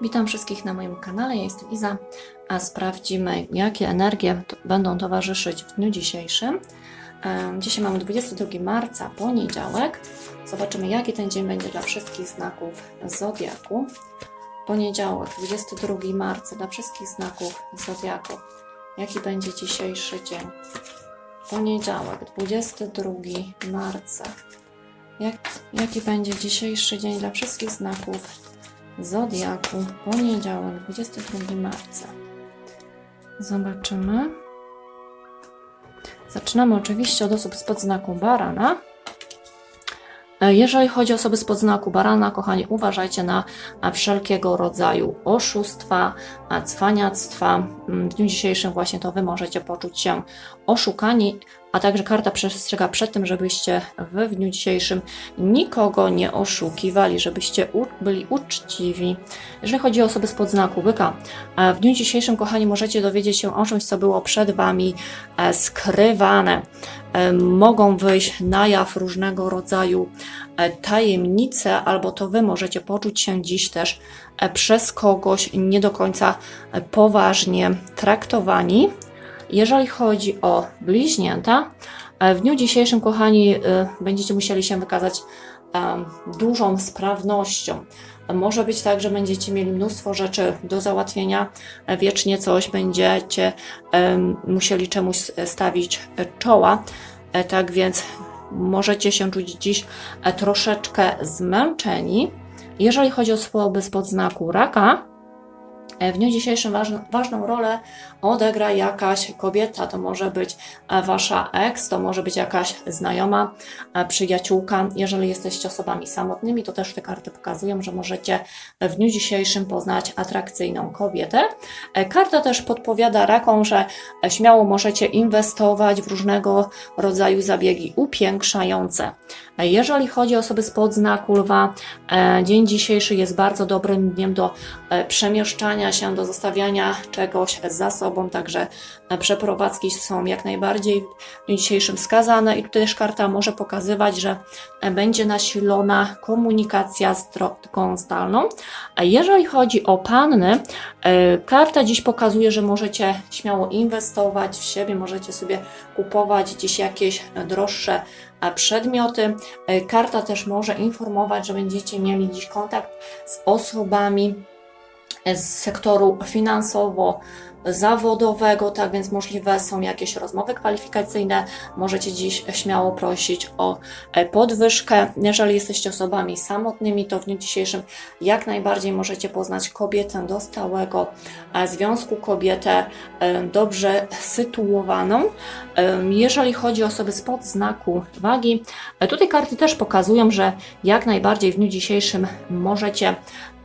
Witam wszystkich na moim kanale, ja jestem Iza, a sprawdzimy jakie energie będą towarzyszyć w dniu dzisiejszym. Dzisiaj mamy 22 marca, poniedziałek. Zobaczymy jaki ten dzień będzie dla wszystkich znaków Zodiaku. Poniedziałek, 22 marca dla wszystkich znaków Zodiaku. Jaki będzie dzisiejszy dzień? Poniedziałek, 22 marca. Jak, jaki będzie dzisiejszy dzień dla wszystkich znaków Zodiaku, poniedziałek, 22 marca. Zobaczymy. Zaczynamy oczywiście od osób spod znaku barana. E, Jeżeli chodzi o osoby spod znaku barana, kochani, uważajcie na wszelkiego rodzaju oszustwa, cwaniactwa. Mm, W dniu dzisiejszym właśnie to Wy możecie poczuć się oszukani, a także karta przestrzega przed tym, żebyście w dniu dzisiejszym nikogo nie oszukiwali, żebyście byli uczciwi. Jeżeli chodzi o osoby spod znaku byka, e, w dniu dzisiejszym, kochani, możecie dowiedzieć się o czymś, co było przed Wami e, skrywane. E, Mogą wyjść na jaw różnego rodzaju tajemnice, albo to Wy możecie poczuć się dziś też przez kogoś nie do końca poważnie traktowani. Jeżeli chodzi o bliźnięta, e, w dniu dzisiejszym, kochani, e, będziecie musieli się wykazać em, dużą sprawnością. Może być tak, że będziecie mieli mnóstwo rzeczy do załatwienia, e, wiecznie coś będziecie musieli czemuś stawić e, czoła. E, Tak więc możecie się czuć dziś e, troszeczkę zmęczeni. Jeżeli chodzi o osoby spod znaku raka, e, w dniu dzisiejszym ważną, rolę odegra jakaś kobieta. To może być e, wasza ex, to może być jakaś znajoma, e, przyjaciółka. Jeżeli jesteście osobami samotnymi, to też te karty pokazują, że możecie w dniu dzisiejszym poznać atrakcyjną kobietę. E, Karta też podpowiada rakom, że e, śmiało możecie inwestować w różnego rodzaju zabiegi upiększające. Jeżeli chodzi o osoby spod znaku lwa, e, dzień dzisiejszy jest bardzo dobrym dniem do e, przemieszczania się, do zostawiania czegoś za sobą, także e, przeprowadzki są jak najbardziej w dniu dzisiejszym wskazane i tutaj też karta może pokazywać, że będzie nasilona komunikacja z drogą zdalną. Jeżeli chodzi o panny, karta dziś pokazuje, że możecie śmiało inwestować w siebie, możecie sobie kupować dziś jakieś droższe przedmioty. E, Karta też może informować, że będziecie mieli dziś kontakt z osobami z sektoru finansowo zawodowego, tak więc możliwe są jakieś rozmowy kwalifikacyjne. Możecie dziś śmiało prosić o e, podwyżkę. Jeżeli jesteście osobami samotnymi, to w dniu dzisiejszym jak najbardziej możecie poznać kobietę do stałego e, związku, kobietę e, dobrze sytuowaną. Jeżeli chodzi o osoby spod znaku wagi, tutaj karty też pokazują, że jak najbardziej w dniu dzisiejszym możecie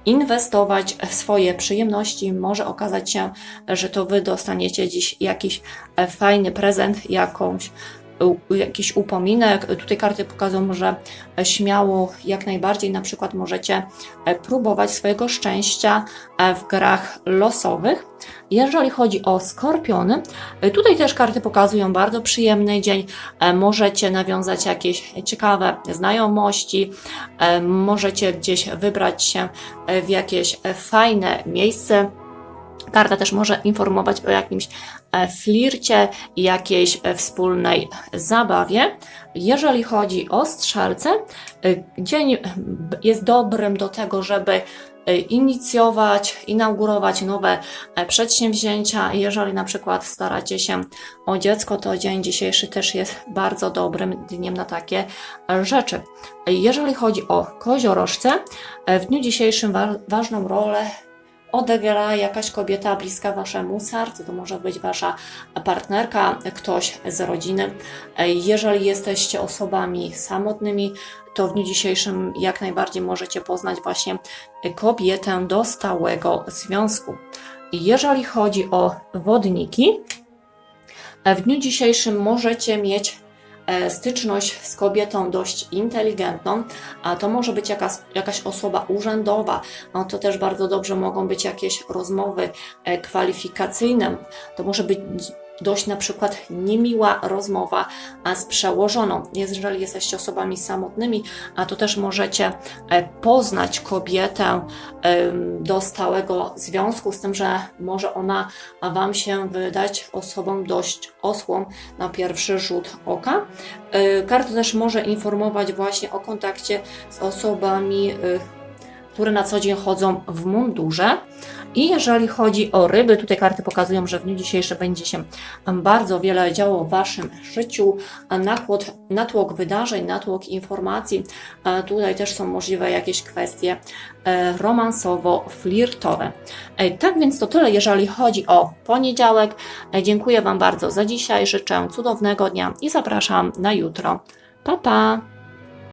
inwestować w swoje przyjemności. Może okazać się, że to Wy dostaniecie dziś jakiś e, fajny prezent, jakąś jakiś upominek. Tutaj karty pokazują, że śmiało jak najbardziej na przykład możecie e, próbować swojego szczęścia e, w grach losowych. Jeżeli chodzi o skorpiony, e, tutaj też karty pokazują bardzo przyjemny dzień. Możecie nawiązać jakieś ciekawe znajomości, możecie gdzieś wybrać się w jakieś fajne miejsce. Karta też może informować o jakimś e, flircie jakiejś e, wspólnej zabawie. Jeżeli chodzi o strzelce, e, dzień jest dobrym do tego, żeby inicjować, inaugurować nowe przedsięwzięcia. Jeżeli na przykład staracie się o dziecko, to dzień dzisiejszy też jest bardzo dobrym dniem na takie rzeczy. Jeżeli chodzi o koziorożce, w dniu dzisiejszym wa- ważną rolę odegra jakaś kobieta bliska waszemu sercu. To może być wasza partnerka, ktoś z rodziny. Jeżeli jesteście osobami samotnymi, to w dniu dzisiejszym jak najbardziej możecie poznać właśnie kobietę do stałego związku. Jeżeli chodzi o wodniki, w dniu dzisiejszym możecie mieć styczność z kobietą dość inteligentną, a to może być jakaś, jakaś osoba urzędowa, no to też bardzo dobrze mogą być jakieś rozmowy e, kwalifikacyjne, to może być dość na przykład niemiła rozmowa z przełożoną. Jeżeli jesteście osobami samotnymi, a to też możecie e, poznać kobietę do stałego związku, z tym, że może ona Wam się wydać osobą dość osłą na pierwszy rzut oka. E, Karta też może informować właśnie o kontakcie z osobami, y, które na co dzień chodzą w mundurze. I jeżeli chodzi o ryby, tutaj karty pokazują, że w dniu dzisiejszym będzie się bardzo wiele działo w Waszym życiu. Natłok, natłok wydarzeń, natłok informacji. E, Tutaj też są możliwe jakieś kwestie e, romansowo-flirtowe. E, Tak więc to tyle, jeżeli chodzi o poniedziałek. Dziękuję Wam bardzo za dzisiaj. Życzę cudownego dnia i zapraszam na jutro. Pa, pa!